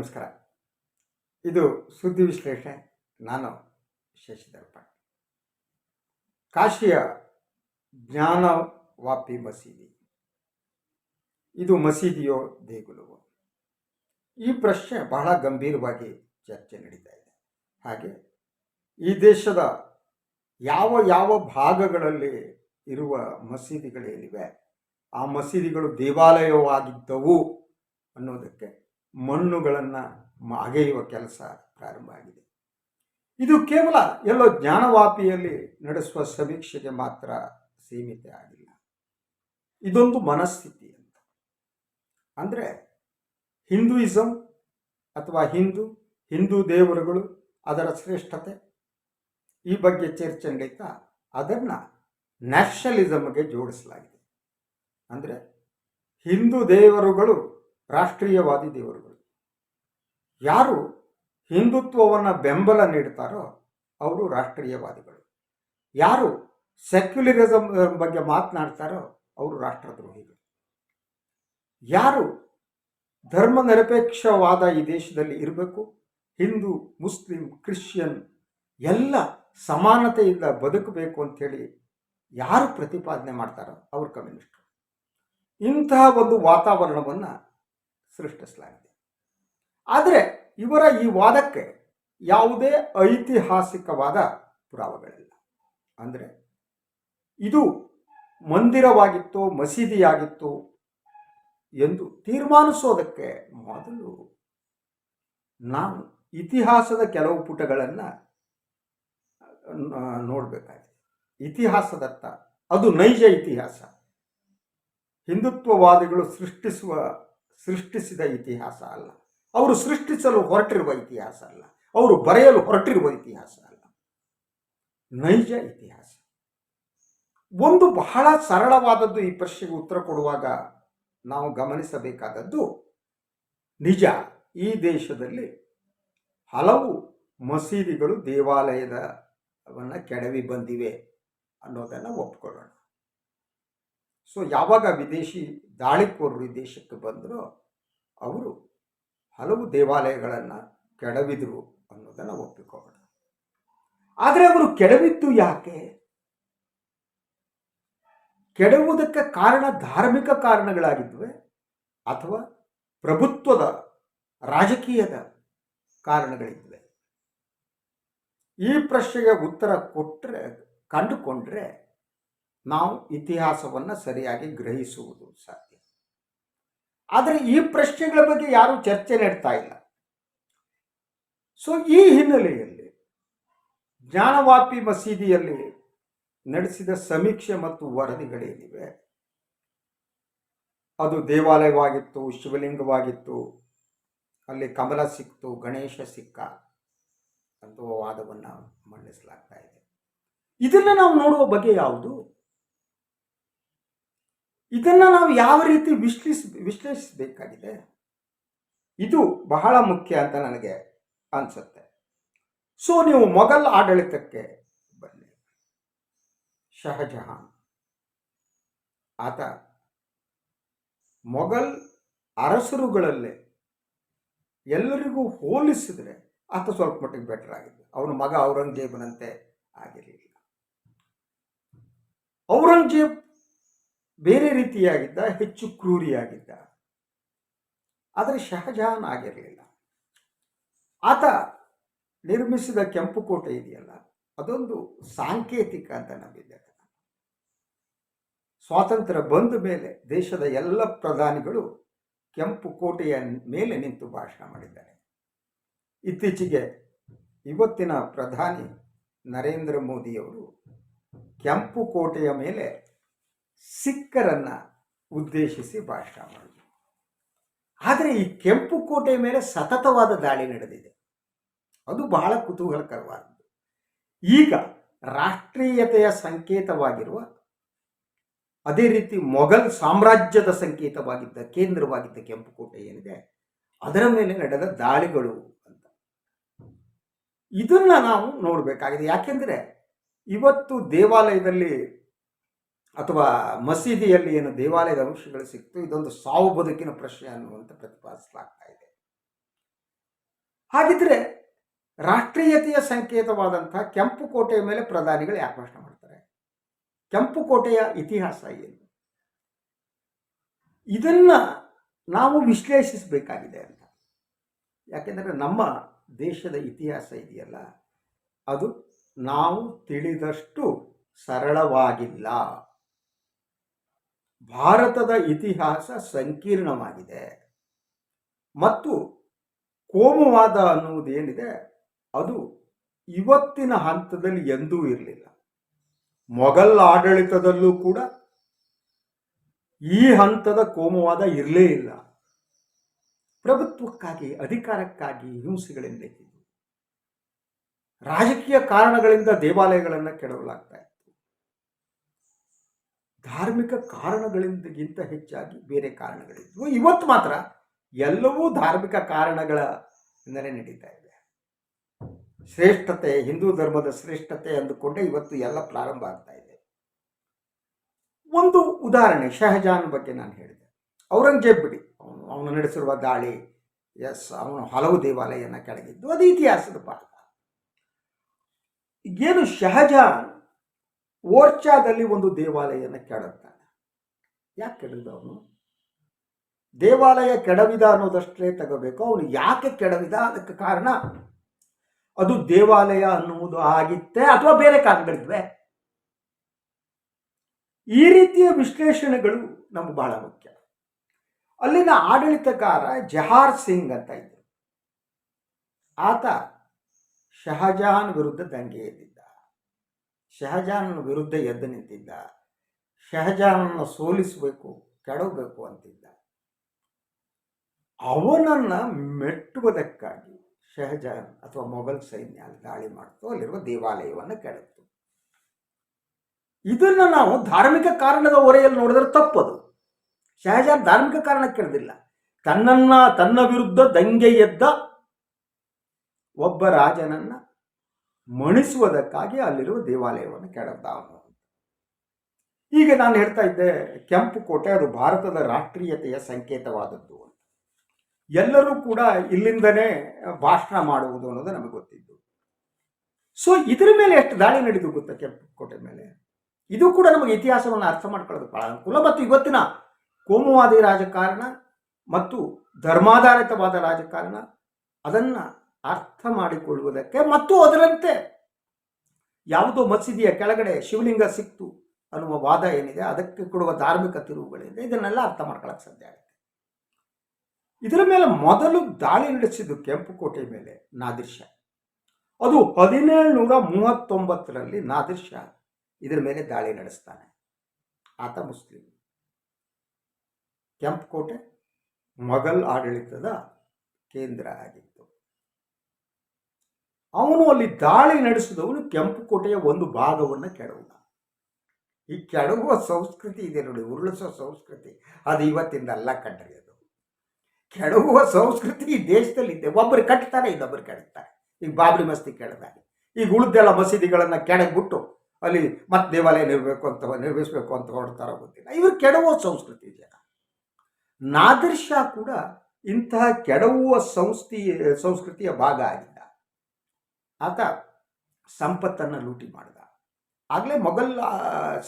ನಮಸ್ಕಾರ. ಇದು ಸುದ್ದಿ ವಿಶ್ಲೇಷಣೆ. ನಾನು ಶಶಿಧರ್ ಪಾಟೀಲ್ ಕಾಶಿಯ ಜ್ಞಾನವಾಪಿ ಮಸೀದಿ. ಇದು ಮಸೀದಿಯೋ ದೇಗುಲವೋ? ಈ ಪ್ರಶ್ನೆ ಬಹಳ ಗಂಭೀರವಾಗಿ ಚರ್ಚೆ ನಡೀತಾ ಇದೆ. ಹಾಗೆ ಈ ದೇಶದ ಯಾವ ಯಾವ ಭಾಗಗಳಲ್ಲಿ ಇರುವ ಮಸೀದಿಗಳೇನಿವೆ? ಆ ಮಸೀದಿಗಳು ದೇವಾಲಯವಾಗಿದ್ದವು ಅನ್ನೋದಕ್ಕೆ ಮಣ್ಣುಗಳನ್ನು ಅಗೆಯುವ ಕೆಲಸ ಪ್ರಾರಂಭ ಆಗಿದೆ. ಇದು ಕೇವಲ ಎಲ್ಲೋ ಜ್ಞಾನವಾಪಿಯಲ್ಲಿ ನಡೆಸುವ ಸಮೀಕ್ಷೆಗೆ ಮಾತ್ರ ಸೀಮಿತ ಆಗಿಲ್ಲ. ಇದೊಂದು ಮನಸ್ಥಿತಿ ಅಂತ. ಅಂದರೆ ಹಿಂದೂಯಿಸಮ್ ಅಥವಾ ಹಿಂದೂ ಹಿಂದೂ ದೇವರುಗಳು ಅದರ ಶ್ರೇಷ್ಠತೆ, ಈ ಬಗ್ಗೆ ಚರ್ಚೆ ನಡೀತಾ ಅದನ್ನು ನ್ಯಾಷನಲಿಸಮ್ಗೆ ಜೋಡಿಸಲಾಗಿದೆ. ಅಂದರೆ ಹಿಂದೂ ದೇವರುಗಳು ರಾಷ್ಟ್ರೀಯವಾದಿ ದೇವರುಗಳು. ಯಾರು ಹಿಂದುತ್ವವನ್ನು ಬೆಂಬಲ ನೀಡ್ತಾರೋ ಅವರು ರಾಷ್ಟ್ರೀಯವಾದಿಗಳು. ಯಾರು ಸೆಕ್ಯುಲರಿಸಮ್ ಬಗ್ಗೆ ಮಾತನಾಡ್ತಾರೋ ಅವರು ರಾಷ್ಟ್ರದ್ರೋಹಿಗಳು. ಯಾರು ಧರ್ಮ ನಿರಪೇಕ್ಷವಾದ ಈ ದೇಶದಲ್ಲಿ ಇರಬೇಕು? ಹಿಂದೂ, ಮುಸ್ಲಿಂ, ಕ್ರಿಶ್ಚಿಯನ್ ಎಲ್ಲ ಸಮಾನತೆಯಿಂದ ಬದುಕಬೇಕು ಅಂಥೇಳಿ ಯಾರು ಪ್ರತಿಪಾದನೆ ಮಾಡ್ತಾರೋ ಅವರು ಕಮ್ಯುನಿಸ್ಟರು. ಇಂತಹ ಒಂದು ವಾತಾವರಣವನ್ನು ಸೃಷ್ಟಿಸಲಾಗಿದೆ ಆದರೆ ಇವರ ಈ ವಾದಕ್ಕೆ ಯಾವುದೇ ಐತಿಹಾಸಿಕವಾದ ಪುರಾವೆಗಳಿಲ್ಲ. ಅಂದರೆ ಇದು ಮಂದಿರವಾಗಿತ್ತು, ಮಸೀದಿಯಾಗಿತ್ತು ಎಂದು ತೀರ್ಮಾನಿಸೋದಕ್ಕೆ ಮೊದಲು ನಾವು ಇತಿಹಾಸದ ಕೆಲವು ಪುಟಗಳನ್ನು ನೋಡಬೇಕಾಗಿದೆ. ಇತಿಹಾಸದತ್ತ, ಅದು ನೈಜ ಇತಿಹಾಸ. ಹಿಂದುತ್ವವಾದಿಗಳು ಸೃಷ್ಟಿಸುವ ಸೃಷ್ಟಿಸಿದ ಇತಿಹಾಸ ಅಲ್ಲ. ಅವರು ಸೃಷ್ಟಿಸಲು ಹೊರಟಿರುವ ಇತಿಹಾಸ ಅಲ್ಲ. ಅವರು ಬರೆಯಲು ಹೊರಟಿರುವ ಇತಿಹಾಸ ಅಲ್ಲ. ನೈಜ ಇತಿಹಾಸ. ಒಂದು ಬಹಳ ಸರಳವಾದದ್ದು ಈ ಪ್ರಶ್ನೆಗೆ ಉತ್ತರ ಕೊಡುವಾಗ ನಾವು ಗಮನಿಸಬೇಕಾದದ್ದು ನಿಜ. ಈ ದೇಶದಲ್ಲಿ ಹಲವು ಮಸೀದಿಗಳು ದೇವಾಲಯದವನ್ನು ಕೆಡವಿ ಬಂದಿವೆ ಅನ್ನೋದನ್ನು ಒಪ್ಕೊಳ್ಳೋಣ. ಸೊ ಯಾವಾಗ ವಿದೇಶಿ ದಾಳಿಕೋರರು ಈ ದೇಶಕ್ಕೆ ಬಂದರೋ ಅವರು ಹಲವು ದೇವಾಲಯಗಳನ್ನು ಕೆಡವಿದರು ಅನ್ನೋದನ್ನು ಒಪ್ಪಿಕೊಳ್ಳೋಣ ಆದರೆ ಅವರು ಕೆಡವಿದ್ದು ಯಾಕೆ? ಕೆಡವುವುದಕ್ಕೆ ಕಾರಣ ಧಾರ್ಮಿಕ ಕಾರಣಗಳಾಗಿದ್ವೆ ಅಥವಾ ಪ್ರಭುತ್ವದ ರಾಜಕೀಯದ ಕಾರಣಗಳಿದ್ವೆ? ಈ ಪ್ರಶ್ನೆಗೆ ಉತ್ತರ ಕೊಟ್ಟರೆ ಕಂಡುಕೊಂಡ್ರೆ ನಾವು ಇತಿಹಾಸವನ್ನು ಸರಿಯಾಗಿ ಗ್ರಹಿಸುವುದು ಸಾಧ್ಯ. ಆದರೆ ಈ ಪ್ರಶ್ನೆಗಳ ಬಗ್ಗೆ ಯಾರೂ ಚರ್ಚೆ ನಡ್ತಾ ಇಲ್ಲ. ಸೊ ಈ ಹಿನ್ನೆಲೆಯಲ್ಲಿ ಜ್ಞಾನವಾಪಿ ಮಸೀದಿಯಲ್ಲಿ ನಡೆಸಿದ ಸಮೀಕ್ಷೆ ಮತ್ತು ವರದಿಗಳೇನಿವೆ? ಅದು ದೇವಾಲಯವಾಗಿತ್ತು, ಶಿವಲಿಂಗವಾಗಿತ್ತು, ಅಲ್ಲಿ ಕಮಲ ಸಿಕ್ತು, ಗಣೇಶ ಸಿಕ್ಕ ಅಂತ ವಾದವನ್ನು ಮಂಡಿಸಲಾಗ್ತಾ ಇದೆ. ಇದನ್ನು ನಾವು ನೋಡುವ ಬಗ್ಗೆ ಯಾವುದು? ಇದನ್ನು ನಾವು ಯಾವ ರೀತಿ ವಿಶ್ಲೇಷ, ವಿಶ್ಲೇಷಿಸಬೇಕಾಗಿದೆ? ಇದು ಬಹಳ ಮುಖ್ಯ ಅಂತ ನನಗೆ ಅನಿಸುತ್ತೆ. ಸೊ ನೀವು ಮೊಘಲ್ ಆಡಳಿತಕ್ಕೆ ಬನ್ನಿ. ಶಹಜಹಾನ್. ಆತ ಮೊಘಲ್ ಅರಸರುಗಳಲ್ಲೇ ಎಲ್ಲರಿಗೂ ಹೋಲಿಸಿದರೆ ಆತ ಸ್ವಲ್ಪ ಮಟ್ಟಿಗೆ ಬೆಟರ್ ಆಗಿದ್ದು. ಅವನ ಮಗ ಔರಂಗಜೇಬನಂತೆ ಆಗಿರಲಿಲ್ಲ. ಔರಂಗಜೇಬ್ ಬೇರೆ ರೀತಿಯಾಗಿದ್ದ, ಹೆಚ್ಚು ಕ್ರೂರಿಯಾಗಿದ್ದ. ಆದರೆ ಶಹಜಹಾನ್ ಆಗಿರಲಿಲ್ಲ. ಆತ ನಿರ್ಮಿಸಿದ ಕೆಂಪು ಕೋಟೆ ಇದೆಯಲ್ಲ, ಅದೊಂದು ಸಾಂಕೇತಿಕ ಅಂತ ನಂಬಿದ್ದೆ ಸ್ವಾತಂತ್ರ್ಯ ಬಂದ ಮೇಲೆ ದೇಶದ ಎಲ್ಲ ಪ್ರಧಾನಿಗಳು ಕೆಂಪು ಕೋಟೆಯ ಮೇಲೆ ನಿಂತು ಭಾಷಣ ಮಾಡಿದ್ದಾರೆ. ಇತ್ತೀಚೆಗೆ ಇವತ್ತಿನ ಪ್ರಧಾನಿ ನರೇಂದ್ರ ಮೋದಿಯವರು ಕೆಂಪು ಕೋಟೆಯ ಮೇಲೆ ಸಿಕ್ಕರನ್ನು ಉದ್ದೇಶಿಸಿ ಭಾಷಣ ಮಾಡಿದರು. ಆದರೆ ಈ ಕೆಂಪು ಕೋಟೆಯ ಮೇಲೆ ಸತತವಾದ ದಾಳಿ ನಡೆದಿದೆ. ಅದು ಬಹಳ ಕುತೂಹಲಕರವಾದದ್ದು. ಈಗ ರಾಷ್ಟ್ರೀಯತೆಯ ಸಂಕೇತವಾಗಿರುವ, ಅದೇ ರೀತಿ ಮೊಘಲ್ ಸಾಮ್ರಾಜ್ಯದ ಸಂಕೇತವಾಗಿದ್ದ, ಕೇಂದ್ರವಾಗಿದ್ದ ಕೆಂಪು ಕೋಟೆ ಏನಿದೆ, ಅದರ ಮೇಲೆ ನಡೆದ ದಾಳಿಗಳು ಅಂತ. ಇದನ್ನ ನಾವು ನೋಡಬೇಕಾಗಿದೆ. ಯಾಕೆಂದರೆ ಇವತ್ತು ದೇವಾಲಯದಲ್ಲಿ ಅಥವಾ ಮಸೀದಿಯಲ್ಲಿ ಏನು ದೇವಾಲಯದ ಅಂಶಗಳು ಸಿಕ್ತು, ಇದೊಂದು ಸಾವು ಬದುಕಿನ ಪ್ರಶ್ನೆ ಅನ್ನುವಂಥ ಪ್ರತಿಪಾದಿಸಲಾಗ್ತಾ ಇದೆ. ಹಾಗಿದ್ರೆ ರಾಷ್ಟ್ರೀಯತೆಯ ಸಂಕೇತವಾದಂತಹ ಕೆಂಪು ಕೋಟೆಯ ಮೇಲೆ ಪ್ರಧಾನಿಗಳು ಯಾಕೆ ಭಾಷಣ ಮಾಡ್ತಾರೆ? ಕೆಂಪು ಕೋಟೆಯ ಇತಿಹಾಸ ಏನು? ಇದನ್ನ ನಾವು ವಿಶ್ಲೇಷಿಸಬೇಕಾಗಿದೆ ಅಂತ. ಯಾಕೆಂದರೆ ನಮ್ಮ ದೇಶದ ಇತಿಹಾಸ ಇದೆಯಲ್ಲ, ಅದು ನಾವು ತಿಳಿದಷ್ಟು ಸರಳವಾಗಿಲ್ಲ. ಭಾರತದ ಇತಿಹಾಸ ಸಂಕೀರ್ಣವಾಗಿದೆ. ಮತ್ತು ಕೋಮುವಾದ ಅನ್ನುವುದೇನಿದೆ, ಅದು ಇವತ್ತಿನ ಹಂತದಲ್ಲಿ ಎಂದೂ ಇರಲಿಲ್ಲ. ಮೊಘಲ್ ಆಡಳಿತದಲ್ಲೂ ಕೂಡ ಈ ಹಂತದ ಕೋಮುವಾದ ಇರಲೇ ಇಲ್ಲ. ಪ್ರಭುತ್ವಕ್ಕಾಗಿ, ಅಧಿಕಾರಕ್ಕಾಗಿ ಹಿಂಸೆಗಳಿಂದ ರಾಜಕೀಯ ಕಾರಣಗಳಿಂದ ದೇವಾಲಯಗಳನ್ನು ಕೆಡವಲಾಗ್ತಾ ಧಾರ್ಮಿಕ ಕಾರಣಗಳಿಂದಗಿಂತ ಹೆಚ್ಚಾಗಿ ಬೇರೆ ಕಾರಣಗಳಿದ್ವು. ಇವತ್ತು ಮಾತ್ರ ಎಲ್ಲವೂ ಧಾರ್ಮಿಕ ಕಾರಣಗಳ ಇಂದಲೇ ನಡೀತಾ ಇದೆ. ಶ್ರೇಷ್ಠತೆ, ಹಿಂದೂ ಧರ್ಮದ ಶ್ರೇಷ್ಠತೆ ಅಂದುಕೊಂಡೇ ಇವತ್ತು ಎಲ್ಲ ಪ್ರಾರಂಭ ಆಗ್ತಾ ಇದೆ. ಒಂದು ಉದಾಹರಣೆ, ಶಹಜಾನ್ ಬಗ್ಗೆ ನಾನು ಹೇಳಿದೆ. ಔರಂಗಜೇಬ್ ಬಿಡಿ, ಅವನು ಅವನು ನಡೆಸಿರುವ ದಾಳಿ, ಎಸ್, ಅವನು ಹಲವು ದೇವಾಲಯನ ಕೆಳಗಿದ್ದು, ಅದು ಇತಿಹಾಸದ ಭಾಗ. ಏನು ಶಹಜಾನ್ ಓರ್ಚಾದಲ್ಲಿ ಒಂದು ದೇವಾಲಯನ ಕೆಡುತ್ತಾನೆ. ಯಾಕೆ ಕೆಡದ ಅವನು? ದೇವಾಲಯ ಕೆಡವಿದ ಅನ್ನೋದಷ್ಟೇ ತಗೋಬೇಕು. ಅವನು ಯಾಕೆ ಕೆಡವಿದ? ಅದಕ್ಕೆ ಕಾರಣ ಅದು ದೇವಾಲಯ ಅನ್ನುವುದು ಆಗಿತ್ತೆ ಅಥವಾ ಬೇರೆ ಕಾರಣಗಳಿದ್ವೆ? ಈ ರೀತಿಯ ವಿಶ್ಲೇಷಣೆಗಳು ನಮ್ಗೆ ಬಹಳ ಮುಖ್ಯ. ಅಲ್ಲಿನ ಆಡಳಿತಗಾರ ಜಹಾರ್ ಸಿಂಗ್ ಅಂತ ಇದ್ದರು. ಆತ ಶಹಜಹಾನ್ ವಿರುದ್ಧ ದಂಗೆ ಎದ್ದಿದ್ದ. ಶಹಜಹಾನ್ ವಿರುದ್ಧ ಎದ್ದು ನಿಂತಿದ್ದ. ಶಹಜಾನನ್ನು ಸೋಲಿಸಬೇಕು ಕೆಡಬೇಕು ಅಂತಿದ್ದ. ಅವನನ್ನು ಮೆಟ್ಟುವುದಕ್ಕಾಗಿ ಶಹಜಾನ್ ಅಥವಾ ಮೊಘಲ್ ಸೈನ್ಯ ದಾಳಿ ಮಾಡ್ತು, ಅಲ್ಲಿರುವ ದೇವಾಲಯವನ್ನು ಕೆಡತ್ತು. ಇದನ್ನು ನಾವು ಧಾರ್ಮಿಕ ಕಾರಣದ ಹೊರೆಯಲ್ಲಿ ನೋಡಿದ್ರೆ ತಪ್ಪದು. ಶಹಜಾನ್ ಧಾರ್ಮಿಕ ಕಾರಣ ಕೆಡದಿಲ್ಲ. ತನ್ನನ್ನ ತನ್ನ ವಿರುದ್ಧ ದಂಗೆ ಎದ್ದ ಒಬ್ಬ ರಾಜನನ್ನ ಮಣಿಸುವುದಕ್ಕಾಗಿ ಅಲ್ಲಿರುವ ದೇವಾಲಯವನ್ನು ಕೆಡದ ಅವನು ಈಗ ನಾನು ಹೇಳ್ತಾ ಇದ್ದೆ, ಕೆಂಪು ಕೋಟೆ ಅದು ಭಾರತದ ರಾಷ್ಟ್ರೀಯತೆಯ ಸಂಕೇತವಾದದ್ದು ಎಲ್ಲರೂ ಕೂಡ ಇಲ್ಲಿಂದನೇ ಭಾಷಣ ಮಾಡುವುದು ಅನ್ನೋದು ನಮಗೆ ಗೊತ್ತಿದ್ದು. ಸೊ ಇದರ ಮೇಲೆ ಎಷ್ಟು ದಾಳಿ ನಡೆದು ಗೊತ್ತಾ ಕೆಂಪು ಕೋಟೆ ಮೇಲೆ? ಇದು ಕೂಡ ನಮಗೆ ಇತಿಹಾಸವನ್ನು ಅರ್ಥ ಮಾಡ್ಕೊಳ್ಳೋದು ಬಹಳ ಅನುಕೂಲ. ಮತ್ತು ಇವತ್ತಿನ ಕೋಮುವಾದಿ ರಾಜಕಾರಣ ಮತ್ತು ಧರ್ಮಾಧಾರಿತವಾದ ರಾಜಕಾರಣ, ಅದನ್ನು ಅರ್ಥ ಮಾಡಿಕೊಳ್ಳುವುದಕ್ಕೆ ಮತ್ತು ಅದರಂತೆ ಯಾವುದೋ ಮಸೀದಿಯ ಕೆಳಗಡೆ ಶಿವಲಿಂಗ ಸಿಕ್ತು ಅನ್ನುವ ವಾದ ಏನಿದೆ, ಅದಕ್ಕೆ ಕೊಡುವ ಧಾರ್ಮಿಕ ತಿರುವುಗಳಿದೆ ಇದನ್ನೆಲ್ಲ ಅರ್ಥ ಮಾಡ್ಕೊಳ್ಳೋಕೆ ಸಾಧ್ಯ ಆಗುತ್ತೆ. ಇದರ ಮೇಲೆ ಮೊದಲು ದಾಳಿ ನಡೆಸಿದ್ದು ಕೆಂಪು ಕೋಟೆ ಮೇಲೆ ನಾದಿರ್ ಅದು ಅದು ಹದಿನೇಳುನೂರ ಮೂವತ್ತೊಂಬತ್ತರಲ್ಲಿ ನಾದಿರ್ ಶಾ ಇದರ ಮೇಲೆ ದಾಳಿ ನಡೆಸ್ತಾನೆ. ಆತ ಮುಸ್ಲಿಂ. ಕೆಂಪು ಕೋಟೆ ಮೊಘಲ್ ಆಡಳಿತದ ಕೇಂದ್ರ ಆಗಿತ್ತು. ಅವನು ಅಲ್ಲಿ ದಾಳಿ ನಡೆಸಿದವನು ಕೆಂಪು ಕೋಟೆಯ ಒಂದು ಭಾಗವನ್ನು ಕೆಡವುದ ಈ ಕೆಡಗುವ ಸಂಸ್ಕೃತಿ ಇದೆ ನೋಡಿ ಉರುಳಿಸುವ ಸಂಸ್ಕೃತಿ. ಅದು ಇವತ್ತಿಂದ ಅಲ್ಲ ಕಂಡ್ರಿ ಅದು. ಕೆಡಗುವ ಸಂಸ್ಕೃತಿ ಈ ದೇಶದಲ್ಲಿ ಇದೆ. ಒಬ್ಬರು ಕಟ್ತಾರೆ, ಇನ್ನೊಬ್ಬರು ಕೆಡುತ್ತಾರೆ ಈಗ ಬಾಬ್ರಿ ಮಸ್ತಿ ಕೆಡದಾರೆ ಈಗ ಉಳಿದೆಲ್ಲ ಮಸೀದಿಗಳನ್ನು ಕೆಡಗ್ಬಿಟ್ಟು ಅಲ್ಲಿ ಮತ್ತೆ ದೇವಾಲಯ ನಿರ್ಬೇಕು ಅಂತ ನಿರ್ಮಿಸಬೇಕು ಅಂತ ಹೊರಡ್ತಾರೋ ಗೊತ್ತಿಲ್ಲ. ಇವರು ಕೆಡವುವ ಸಂಸ್ಕೃತಿ ಇದೆ ನಾದರ್ ಕೂಡ ಇಂತಹ ಕೆಡವುವ ಸಂಸ್ಥಿ, ಸಂಸ್ಕೃತಿಯ ಭಾಗ ಆಗಿದ್ದ ಆತ ಸಂಪತ್ತನ್ನು ಲೂಟಿ ಮಾಡಿದ. ಆಗಲೇ ಮೊಘಲ್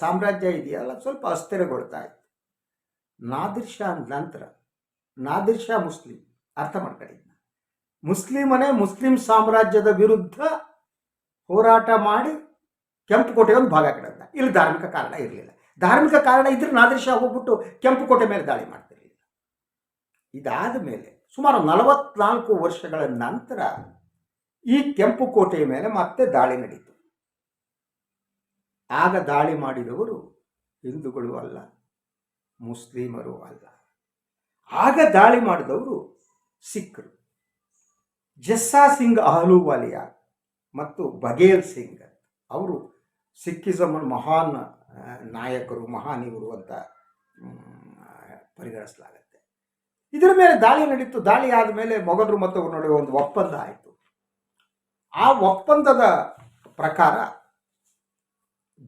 ಸಾಮ್ರಾಜ್ಯ ಇದೆಯಲ್ಲ, ಸ್ವಲ್ಪ ಅಸ್ಥಿರಗೊಳ್ತಾ ಇತ್ತು. ನಾದಿರ್ ಶಾ ನಂತರ, ನಾದಿರ್ ಶಾ ಮುಸ್ಲಿಂ, ಅರ್ಥ ಮಾಡ್ಕೊಂಡಿದ್ದ ಮುಸ್ಲಿಮನೇ ಮುಸ್ಲಿಂ ಸಾಮ್ರಾಜ್ಯದ ವಿರುದ್ಧ ಹೋರಾಟ ಮಾಡಿ ಕೆಂಪು ಕೋಟೆ ಒಂದು ಭಾಗ ಕೆಡದ ಇಲ್ಲಿ ಧಾರ್ಮಿಕ ಕಾರಣ ಇರಲಿಲ್ಲ. ಧಾರ್ಮಿಕ ಕಾರಣ ಇದ್ರೆ ನಾದಿರ್ ಶಾ ಹೋಗ್ಬಿಟ್ಟು ಕೆಂಪು ಕೋಟೆ ಮೇಲೆ ದಾಳಿ ಮಾಡ್ತಿರಲಿಲ್ಲ. ಇದಾದ ಮೇಲೆ ಸುಮಾರು ನಲವತ್ನಾಲ್ಕು ವರ್ಷಗಳ ನಂತರ ಈ ಕೆಂಪು ಕೋಟೆಯ ಮೇಲೆ ಮತ್ತೆ ದಾಳಿ ನಡೀತು. ಆಗ ದಾಳಿ ಮಾಡಿದವರು ಹಿಂದೂಗಳು ಅಲ್ಲ, ಮುಸ್ಲಿಮರು ಅಲ್ಲ. ಆಗ ದಾಳಿ ಮಾಡಿದವರು ಸಿಖ್ರು ಜಸ್ಸಾ ಸಿಂಗ್ ಅಹಲೂವಾಲಿಯಾ ಮತ್ತು ಬಘೇಲ್ ಸಿಂಗ್, ಅವರು ಸಿಖಿಸಮ್ ಮಹಾನ್ ನಾಯಕರು ಮಹಾನ್ ಇವರು ಅಂತ ಪರಿಗಣಿಸಲಾಗುತ್ತೆ. ಇದರ ಮೇಲೆ ದಾಳಿ ನಡೀತು. ದಾಳಿ ಆದಮೇಲೆ ಮೊಘಲರು ಮತ್ತು ಅವ್ರ ನಡುವೆ ಒಂದು ಒಪ್ಪಂದ ಆಯಿತು. ಆ ಒಪ್ಪಂದದ ಪ್ರಕಾರ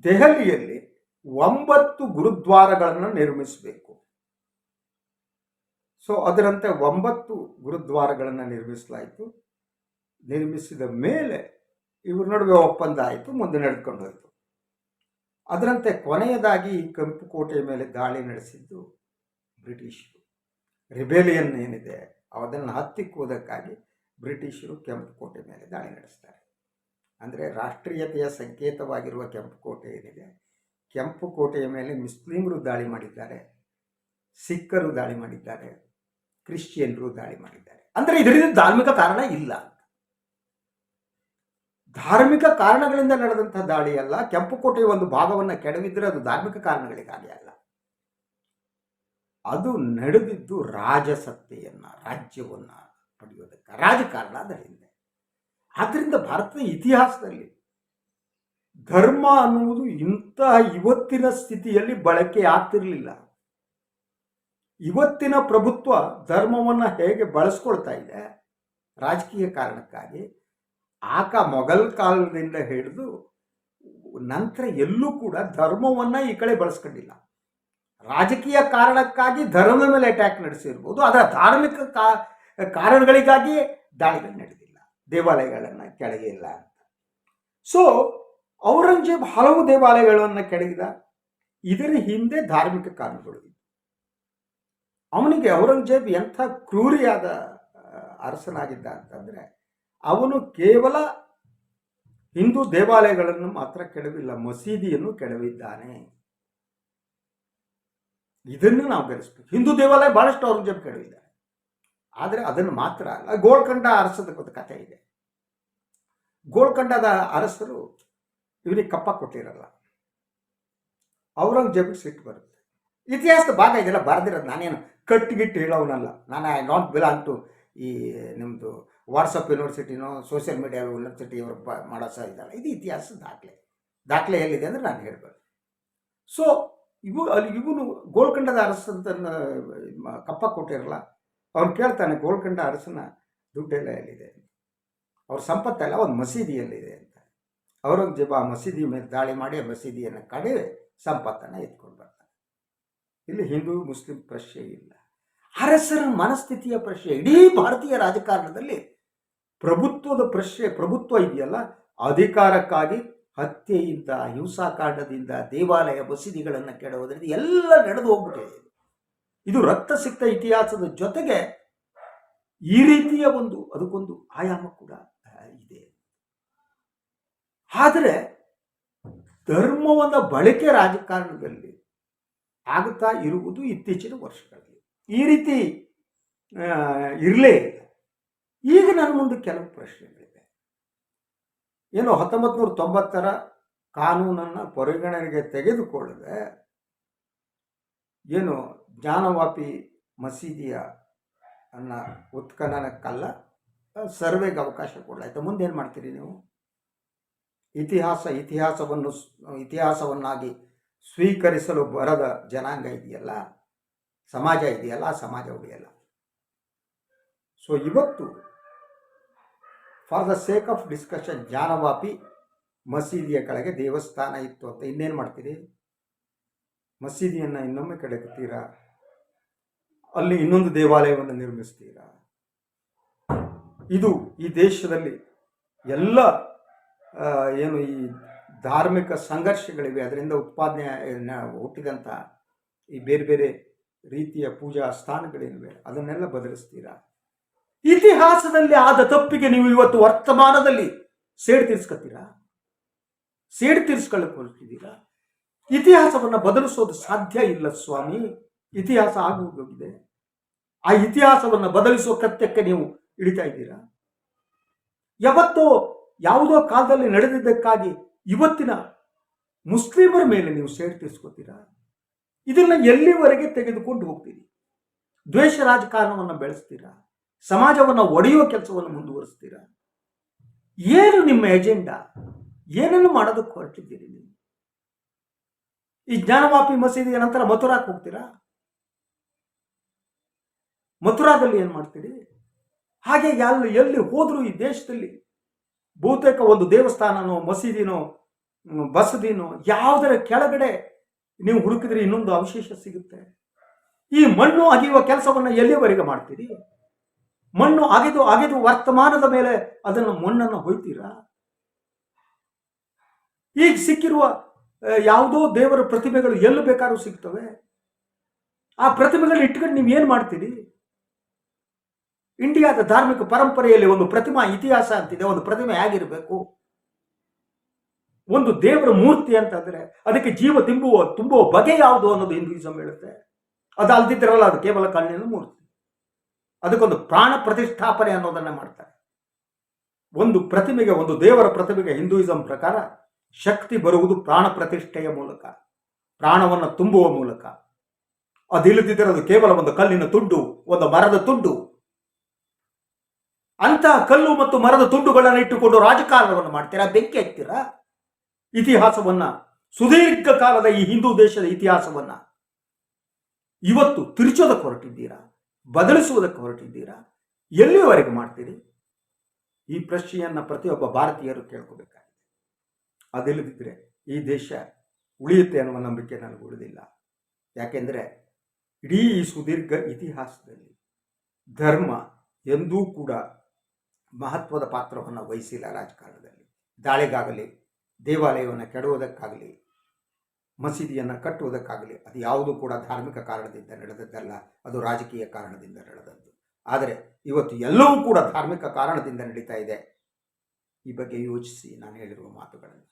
ದೆಹಲಿಯಲ್ಲಿ ಒಂಬತ್ತು ಗುರುದ್ವಾರಗಳನ್ನು ನಿರ್ಮಿಸಬೇಕು. ಸೊ ಅದರಂತೆ ಒಂಬತ್ತು ಗುರುದ್ವಾರಗಳನ್ನು ನಿರ್ಮಿಸಲಾಯಿತು. ನಿರ್ಮಿಸಿದ ಮೇಲೆ ಇವ್ರ ನಡುವೆ ಒಪ್ಪಂದ ಆಯಿತು, ಮುಂದೆ ನಡೆದುಕೊಂಡು ಹೋಯಿತು. ಅದರಂತೆ ಕೊನೆಯದಾಗಿ ಈ ಕೆಂಪು ಕೋಟೆಯ ಮೇಲೆ ದಾಳಿ ನಡೆಸಿದ್ದು ಬ್ರಿಟಿಷರು. ರಿಬೇಲಿಯನ್ ಏನಿದೆ ಅದನ್ನು ಹತ್ತಿಕ್ಕುವುದಕ್ಕಾಗಿ ಬ್ರಿಟಿಷರು ಕೆಂಪು ಕೋಟೆ ಮೇಲೆ ದಾಳಿ ನಡೆಸ್ತಾರೆ. ಅಂದರೆ ರಾಷ್ಟ್ರೀಯತೆಯ ಸಂಕೇತವಾಗಿರುವ ಕೆಂಪು ಕೋಟೆ ಏನಿದೆ, ಕೆಂಪು ಕೋಟೆಯ ಮೇಲೆ ಮುಸ್ಲಿಮರು ದಾಳಿ ಮಾಡಿದ್ದಾರೆ, ಸಿಖ್ಖರು ದಾಳಿ ಮಾಡಿದ್ದಾರೆ, ಕ್ರಿಶ್ಚಿಯನ್ರು ದಾಳಿ ಮಾಡಿದ್ದಾರೆ. ಅಂದರೆ ಇದರಿಂದ ಧಾರ್ಮಿಕ ಕಾರಣ ಇಲ್ಲ ಧಾರ್ಮಿಕ ಕಾರಣಗಳಿಂದ ನಡೆದಂಥ ದಾಳಿ ಅಲ್ಲ, ಕೆಂಪು ಕೋಟೆಯ ಒಂದು ಭಾಗವನ್ನು ಕೆಡವಿದ್ರೆ ಅದು ಧಾರ್ಮಿಕ ಕಾರಣಗಳಿಗಾಗಿ ಅಲ್ಲ. ಅದು ನಡೆದಿದ್ದು ರಾಜಸತ್ತೆಯನ್ನ, ರಾಜ್ಯವನ್ನ ಪಡೆಯೋದಕ್ಕೆ ರಾಜಕಾರಣ ಅದರ ಹಿಂದೆ. ಆದ್ದರಿಂದ ಭಾರತದ ಇತಿಹಾಸದಲ್ಲಿ ಧರ್ಮ ಅನ್ನುವುದು ಇಂತಹ ಇವತ್ತಿನ ಸ್ಥಿತಿಯಲ್ಲಿ ಬಳಕೆ ಆಗ್ತಿರಲಿಲ್ಲ. ಇವತ್ತಿನ ಪ್ರಭುತ್ವ ಧರ್ಮವನ್ನು ಹೇಗೆ ಬಳಸ್ಕೊಳ್ತಾ ಇದೆ, ರಾಜಕೀಯ ಕಾರಣಕ್ಕಾಗಿ, ಆಕ ಮೊಘಲ್ ಕಾಲದಿಂದ ಹಿಡಿದು ನಂತರ ಎಲ್ಲೂ ಕೂಡ ಧರ್ಮವನ್ನು ಈ ಕಡೆ ಬಳಸ್ಕೊಂಡಿಲ್ಲ. ರಾಜಕೀಯ ಕಾರಣಕ್ಕಾಗಿ ಧರ್ಮದ ಮೇಲೆ ಅಟ್ಯಾಕ್ ನಡೆಸಿರ್ಬೋದು, ಅದರ ಧಾರ್ಮಿಕ ಕಾ ಕಾರಣಗಳಿಗಾಗಿ ದಾಳಿಗಳು ನಡೆದಿಲ್ಲ, ದೇವಾಲಯಗಳನ್ನು ಕೆಳಗೆ ಇಲ್ಲ ಅಂತ. ಸೊ ಔರಂಗಜೇಬ್ ಹಲವು ದೇವಾಲಯಗಳನ್ನು ಕೆಡಗಿದ. ಇದರ ಹಿಂದೆ ಧಾರ್ಮಿಕ ಕಾರಣಗಳು. ಅವನಿಗೆ ಔರಂಗಜೇಬ್ ಎಂಥ ಕ್ರೂರಿಯಾದ ಅರಸನಾಗಿದ್ದ ಅಂತಂದರೆ, ಅವನು ಕೇವಲ ಹಿಂದೂ ದೇವಾಲಯಗಳನ್ನು ಮಾತ್ರ ಕೆಡವಿಲ್ಲ, ಮಸೀದಿಯನ್ನು ಕೆಡವಿದ್ದಾನೆ. ಇದನ್ನು ನಾವು ಗಮನಿಸ್ಬೇಕು. ಹಿಂದೂ ದೇವಾಲಯ ಬಹಳಷ್ಟು ಔರಂಗಜೇಬ್ ಕೆಡವಿದ್ದಾರೆ ಆದರೆ ಅದನ್ನು ಮಾತ್ರ ಅಲ್ಲ, ಗೋಳ್ಕಂಡ ಅರಸದ ಒಂದು ಕಥೆ ಇದೆ. ಗೋಳ್ಕಂಡದ ಅರಸರು ಇವರಿಗೆ ಕಪ್ಪ ಕೊಟ್ಟಿರಲ್ಲ. ಔರಂಗಜೇಬಿಗೆ ಸಿಟ್ಟು ಬರುತ್ತೆ. ಇತಿಹಾಸದ ಭಾಗ ಇದೆಲ್ಲ ಬರೆದಿರೋದು ನಾನೇನು ಕಟ್ಟಿಗಿಟ್ಟು ಹೇಳೋವನಲ್ಲ. ನಾನು ಐ ನಾಟ್ ಬಿಲಾಂಗ್ ಟು ಈ ನಿಮ್ಮದು ವಾಟ್ಸಪ್ ಯೂನಿವರ್ಸಿಟಿನೋ ಸೋಷಿಯಲ್ ಮೀಡಿಯಾ ಯೂನಿವರ್ಸಿಟಿ ಇವರು ಮಾಡೋ ಸಹ ಇದಲ್ಲ ಇದು ಇತಿಹಾಸದ ದಾಖಲೆ. ದಾಖಲೆ ಎಲ್ಲಿದೆ ಅಂದರೆ ನಾನು ಹೇಳ್ಬೋದು ಸೊ ಇವು ಅಲ್ಲಿ ಇವನು ಗೋಲ್ಕಂಡದ ಅರಸಂತ ಕಪ್ಪ ಕೊಟ್ಟಿರಲ್ಲ. ಅವ್ನು ಕೇಳ್ತಾನೆ, ಗೋಲ್ಕಂಡ ಅರಸನ ದುಡ್ಡೆಲ್ಲ ಎಲ್ಲಿದೆ ಅವ್ರ ಸಂಪತ್ತೆಲ್ಲ, ಒಂದು ಮಸೀದಿಯಲ್ಲಿದೆ ಅಂತ. ಔರಂಗಜೇಬ ಆ ಮಸೀದಿ ಮೇಲೆ ದಾಳಿ ಮಾಡಿ, ಆ ಮಸೀದಿಯನ್ನು ಕಡೆ ಸಂಪತ್ತನ್ನು ಎತ್ಕೊಂಡು ಬರ್ತಾನೆ. ಇಲ್ಲಿ ಹಿಂದೂ, ಮುಸ್ಲಿಂ ಪ್ರಶ್ನೆ ಇಲ್ಲ. ಅರಸರ ಮನಸ್ಥಿತಿಯ ಪ್ರಶ್ನೆ ಇಡೀ ಭಾರತೀಯ ರಾಜಕಾರಣದಲ್ಲಿ ಪ್ರಭುತ್ವದ ಪ್ರಶ್ನೆ ಪ್ರಭುತ್ವ ಇದೆಯಲ್ಲ? ಅಧಿಕಾರಕ್ಕಾಗಿ ಹತ್ಯೆಯಿಂದ, ಹಿಂಸಾಕಾಂಡದಿಂದ ದೇವಾಲಯ ಮಸೀದಿಗಳನ್ನು ಕೆಡುವುದರಿಂದ ಎಲ್ಲ ನಡೆದು ಹೋಗ್ಬಿಟ್ಟಿದೆ. ಇದು ರಕ್ತ ಸಿಕ್ತ ಇತಿಹಾಸದ ಜೊತೆಗೆ ಈ ರೀತಿಯ ಒಂದು ಅದಕ್ಕೊಂದು ಆಯಾಮ ಕೂಡ ಇದೆ. ಆದರೆ ಧರ್ಮವನ್ನ ಬಳಕೆ ರಾಜಕಾರಣದಲ್ಲಿ ಆಗುತ್ತಾ ಇರುವುದು ಇತ್ತೀಚಿನ ವರ್ಷಗಳಲ್ಲಿ. ಈ ರೀತಿ ಇರಲೇ ಇಲ್ಲ. ಈಗ ನನ್ನ ಮುಂದೆ ಕೆಲವು ಪ್ರಶ್ನೆಗಳಿವೆ. ಏನು ಹತ್ತೊಂಬತ್ತು ನೂರ ತೊಂಬತ್ತರ ಕಾನೂನನ್ನು ಪರಿಗಣನೆಗೆ ತೆಗೆದುಕೊಳ್ಳದೆ, ಏನು ಜ್ಞಾನವಾಪಿ ಮಸೀದಿಯ ಅನ್ನ ಉತ್ಖನನಕ್ಕಲ್ಲ ಸರ್ವೆಗೆ ಅವಕಾಶ ಕೊಡಲಾಯಿತು ಮುಂದೇನು ಮಾಡ್ತೀರಿ ನೀವು? ಇತಿಹಾಸ, ಇತಿಹಾಸವನ್ನು ಇತಿಹಾಸವನ್ನಾಗಿ ಸ್ವೀಕರಿಸಲು ಬರದ ಜನಾಂಗ ಇದೆಯಲ್ಲ, ಸಮಾಜ ಇದೆಯಲ್ಲ ಸಮಾಜ ಉಳಿಯಲ್ಲ. ಸೊ ಇವತ್ತು for the sake of discussion Gyanvapi ಮಸೀದಿಯ ಕೆಳಗೆ ದೇವಸ್ಥಾನ ಇತ್ತು ಅಂತ ಇನ್ನೇನು ಮಾಡ್ತೀರಿ? ಮಸೀದಿಯನ್ನು ಇನ್ನೊಮ್ಮೆ ಕೆಡಕ್ತೀರಾ ಅಲ್ಲಿ ಇನ್ನೊಂದು ದೇವಾಲಯವನ್ನು ನಿರ್ಮಿಸ್ತೀರಾ? ಇದು ಈ ದೇಶದಲ್ಲಿ ಎಲ್ಲ ಏನು ಈ ಧಾರ್ಮಿಕ ಸಂಘರ್ಷಗಳಿವೆ, ಅದರಿಂದ ಉತ್ಪಾದನೆ ಹುಟ್ಟಿದಂಥ ಈ ಬೇರೆ ಬೇರೆ ರೀತಿಯ ಪೂಜಾ ಸ್ಥಾನಗಳೇನಿವೆ, ಅದನ್ನೆಲ್ಲ ಬದಲಿಸ್ತೀರಾ? ಇತಿಹಾಸದಲ್ಲಿ ಆದ ತಪ್ಪಿಗೆ ನೀವು ಇವತ್ತು ವರ್ತಮಾನದಲ್ಲಿ ಸೇಡು ತೀರ್ಸ್ಕೊತೀರಾ ಸೇಡು ತೀರ್ಸ್ಕೊಳ್ಳಕ್ಕೆ ಇತಿಹಾಸವನ್ನು ಬದಲಿಸೋದು ಸಾಧ್ಯ ಇಲ್ಲ ಸ್ವಾಮಿ. ಇತಿಹಾಸ ಆಗೋಗಿದೆ ಆ ಇತಿಹಾಸವನ್ನು ಬದಲಿಸುವ ಕೃತ್ಯಕ್ಕೆ ನೀವು ಇಳಿತಾ ಇದ್ದೀರಾ? ಯಾವತ್ತೋ ಯಾವುದೋ ಕಾಲದಲ್ಲಿ ನಡೆದಿದ್ದಕ್ಕಾಗಿ ಇವತ್ತಿನ ಮುಸ್ಲಿಮರ ಮೇಲೆ ನೀವು ಸೇಡು ತೀರಿಸ್ಕೋತೀರಾ? ಇದನ್ನ ಎಲ್ಲಿವರೆಗೆ ತೆಗೆದುಕೊಂಡು ಹೋಗ್ತೀರಿ? ದ್ವೇಷ ರಾಜಕಾರಣವನ್ನು ಬೆಳೆಸ್ತೀರಾ? ಸಮಾಜವನ್ನು ಒಡೆಯುವ ಕೆಲಸವನ್ನು ಮುಂದುವರಿಸ್ತೀರಾ? ಏನು ನಿಮ್ಮ ಎಜೆಂಡಾ? ಏನನ್ನು ಮಾಡೋದಕ್ಕೆ ಹೊರಟಿದ್ದೀರಿ ನೀವು? ಈ ಜ್ಞಾನವಾಪಿ ಮಸೀದಿಯ ನಂತರ ಮಥುರಾಕ್ಕೆ ಹೋಗ್ತೀರಾ? ಮಥುರಾದಲ್ಲಿ ಏನು ಮಾಡ್ತೀರಿ? ಹಾಗೆ ಎಲ್ಲಿ ಎಲ್ಲಿ ಹೋದರೂ ಈ ದೇಶದಲ್ಲಿ ಬಹುತೇಕ ಒಂದು ದೇವಸ್ಥಾನನೋ, ಮಸೀದಿನೋ ಬಸದಿನೋ, ಯಾವುದರ ಕೆಳಗಡೆ ನೀವು ಹುಡುಕಿದ್ರೆ ಇನ್ನೊಂದು ಅವಶೇಷ ಸಿಗುತ್ತೆ. ಈ ಮಣ್ಣು ಅಗೆಯುವ ಕೆಲಸವನ್ನು ಎಲ್ಲಿಯವರೆಗೆ ಮಾಡ್ತೀರಿ? ಮಣ್ಣು ಅಗೆದು ಅಗೆದು ವರ್ತಮಾನದ ಮೇಲೆ ಅದನ್ನು ಮಣ್ಣನ್ನು ಹೊಯ್ತೀರಾ? ಈಗ ಸಿಕ್ಕಿರುವ ಯಾವುದೋ ದೇವರ ಪ್ರತಿಮೆಗಳು ಎಲ್ಲಿ ಬೇಕಾದ್ರೂ ಸಿಗ್ತವೆ. ಆ ಪ್ರತಿಮೆಗಳನ್ನ ಇಟ್ಕೊಂಡು ನೀವು ಏನು ಮಾಡ್ತೀರಿ? ಇಂಡಿಯಾದ ಧಾರ್ಮಿಕ ಪರಂಪರೆಯಲ್ಲಿ ಒಂದು ಪ್ರತಿಮಾ, ಇತಿಹಾಸ ಅಂತಿದೆ, ಒಂದು ಪ್ರತಿಮೆ ಆಗಿರಬೇಕು. ಒಂದು ದೇವರ ಮೂರ್ತಿ ಅಂತಂದ್ರೆ ಅದಕ್ಕೆ ಜೀವ ತುಂಬುವ ತುಂಬುವ ಬಗೆ ಯಾವುದು ಅನ್ನೋದು ಹಿಂದೂಯಿಸಂ ಹೇಳುತ್ತೆ. ಅದು ಅಲ್ದಿದ್ರಲ್ಲ ಅದು ಕೇವಲ ಕಣ್ಣಿನ ಮೂರ್ತಿ. ಅದಕ್ಕೊಂದು ಪ್ರಾಣ ಪ್ರತಿಷ್ಠಾಪನೆ ಅನ್ನೋದನ್ನ ಮಾಡ್ತಾರೆ. ಒಂದು ಪ್ರತಿಮೆಗೆ, ಒಂದು ದೇವರ ಪ್ರತಿಮೆಗೆ ಹಿಂದೂಯಿಸಂ ಪ್ರಕಾರ ಶಕ್ತಿ ಬರುವುದು ಪ್ರಾಣ ಪ್ರತಿಷ್ಠೆಯ ಮೂಲಕ, ಪ್ರಾಣವನ್ನು ತುಂಬುವ ಮೂಲಕ. ಅದಿಲ್ಲದಿದ್ದರೆ ಅದು ಕೇವಲ ಒಂದು ಕಲ್ಲಿನ ತುಂಡು, ಒಂದು ಮರದ ತುಂಡು ಅಂತಹ ಕಲ್ಲು ಮತ್ತು ಮರದ ತುಂಡುಗಳನ್ನು ಇಟ್ಟುಕೊಂಡು ರಾಜಕಾರಣವನ್ನು ಮಾಡ್ತೀರಾ? ಬೆಂಕಿ ಹಚ್ತೀರಾ? ಇತಿಹಾಸವನ್ನ, ಸುದೀರ್ಘ ಕಾಲದ ಈ ಹಿಂದೂ ದೇಶದ ಇತಿಹಾಸವನ್ನ ಇವತ್ತು ತಿರುಚೋದಕ್ಕೆ ಹೊರಟಿದ್ದೀರಾ? ಬದಲಿಸುವುದಕ್ಕೆ ಹೊರಟಿದ್ದೀರಾ? ಎಲ್ಲಿಯವರೆಗೆ ಮಾಡ್ತೀರಿ? ಈ ಪ್ರಶ್ನೆಯನ್ನ ಪ್ರತಿಯೊಬ್ಬ ಭಾರತೀಯರು ಕೇಳ್ಕೋಬೇಕಾಗಿದೆ. ಅದಿಲ್ಲದಿದ್ದರೆ ಈ ದೇಶ ಉಳಿಯುತ್ತೆ ಅನ್ನುವ ನಂಬಿಕೆ ನನಗೆ ಉಳಿದಿಲ್ಲ. ಯಾಕೆಂದರೆ ಇಡೀ ಈ ಸುದೀರ್ಘ ಇತಿಹಾಸದಲ್ಲಿ ಧರ್ಮ ಎಂದೂ ಕೂಡ ಮಹತ್ವದ ಪಾತ್ರವನ್ನು ವಹಿಸಿಲ್ಲ ರಾಜಕಾರಣದಲ್ಲಿ. ದಾಳಿಗಾಗಲಿ, ದೇವಾಲಯವನ್ನು ಕೆಡುವುದಕ್ಕಾಗಲಿ, ಮಸೀದಿಯನ್ನು ಕಟ್ಟುವುದಕ್ಕಾಗಲಿ, ಅದು ಯಾವುದೂ ಕೂಡ ಧಾರ್ಮಿಕ ಕಾರಣದಿಂದ ನಡೆದದ್ದಲ್ಲ, ಅದು ರಾಜಕೀಯ ಕಾರಣದಿಂದ ನಡೆದದ್ದು. ಆದರೆ ಇವತ್ತು ಎಲ್ಲವೂ ಕೂಡ ಧಾರ್ಮಿಕ ಕಾರಣದಿಂದ ನಡೀತಾ ಇದೆ. ಈ ಬಗ್ಗೆ ಯೋಚಿಸಿ ನಾನು ಹೇಳಿರುವ ಮಾತುಗಳನ್ನು.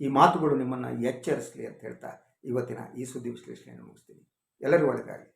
ಈ ಮಾತುಗಳು ನಿಮ್ಮನ್ನು ಎಚ್ಚರಿಸಲಿ ಅಂತ ಹೇಳ್ತಾ ಇವತ್ತಿನ ಈ ಸುದ್ದಿ ವಿಶ್ಲೇಷಣೆಯನ್ನು ಮುಗಿಸ್ತೀನಿ. ಎಲ್ಲರಿಗೂ ಒಳ್ಳೆಯದಾಗಲಿ